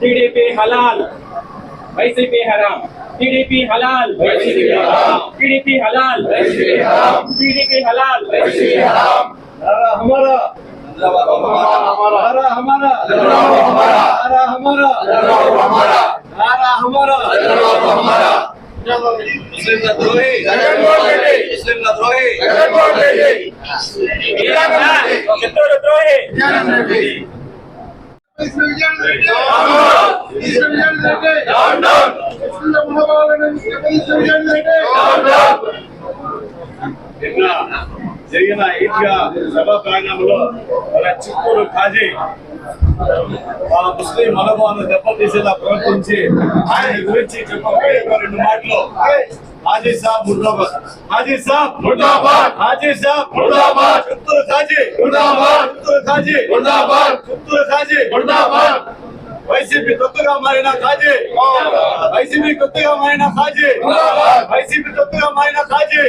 TDP హలాల్ हलाल హరాం టీడీపీ హలాల్ టీడీపీ హలాల్ టీడీపీ హలాల్ हमारा हमारा हमारा हमारा हमारा हमारा मुस्लिम का द्रोही मुस्लिम का द्रोही चित्तौड़ द्रोही నిన్న జరిగిన ఈద్గా సభ ప్రాంగణంలో మన చిత్తూరు కాజీ ఆ ముస్లిం మనోభావాన్ని దెబ్బతీసేలా ప్రవర్తించి ఆయన గురించి చెప్పబోయే రెండు మాటలు హాజీ సాబ్ ముర్దాబాద్ హాజీ సాబ్ ముర్దాబాద్ హాజీ సాబ్ ముర్దాబాద్ చిత్తూరు కాజీ ముర్దాబాద్ చిత్తూరు కాజీ ముర్దాబాద్ చిత్తూరు కాజీ వైసీపీ తొత్తుగా మారిన కాజీ వైసీపీ తొత్తుగా మారిన కాజీ వైసీపీ తొత్తుగా మారిన కాజీ